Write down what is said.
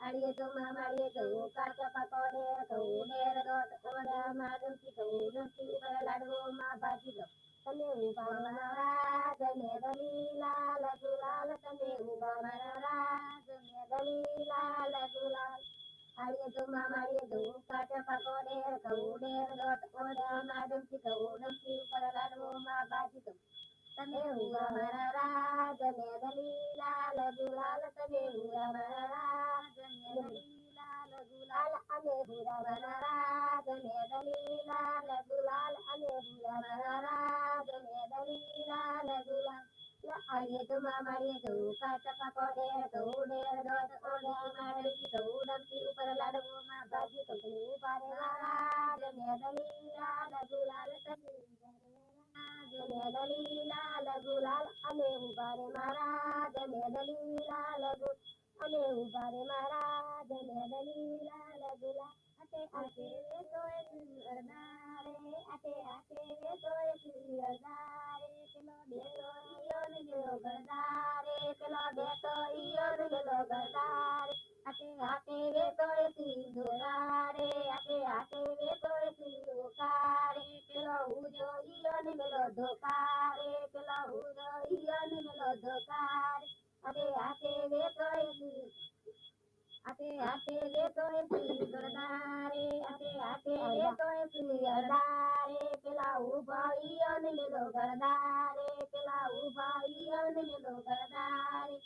अड़िए तुम हम अड़िए कहूँ काका पकौड़े कहूँ डेर दो तोड़े मारू की कहूँ लुटी पर लड़ू माँ बाजी दो तने उबा मरा तने दली लाल तने उबा मरा तने दली लाल अड़िए तुम हम अड़िए कहूँ काका पकौड़े कहूँ डेर दो तोड़े मारू की कहूँ लुटी पर लड़ू माँ बाजी तने हुआ मरा तने दली लाल तने हुआ मरा લાલ ગુલાલ તમે ઉભા મારા રાજ મેદની લાલ ગુલાલ અને ભૂરા મારા રાજ મેદની લાલ ગુલાલ अले उबारे महाराज ललीला लगुला अते आते सोए सुरदारे अते आते सोए गलो गदारे कलो बेतो इयोन गलो गदारे आते वे तोए सिंधुरारे आते वे तोए सिंधुकारे कलो हुजो इयोन गलो धोकारे कलो हुजो इयोन गलो धोकारे આપે આપે લેતો એથી આપે આપે લેતો એથી સરદારે. આપે આપે લેતો એથી અરદારે પેલા ઊભા ઈયન લેલો ગરદારે પેલા ઊભા ઈયન લેલો ગરદારે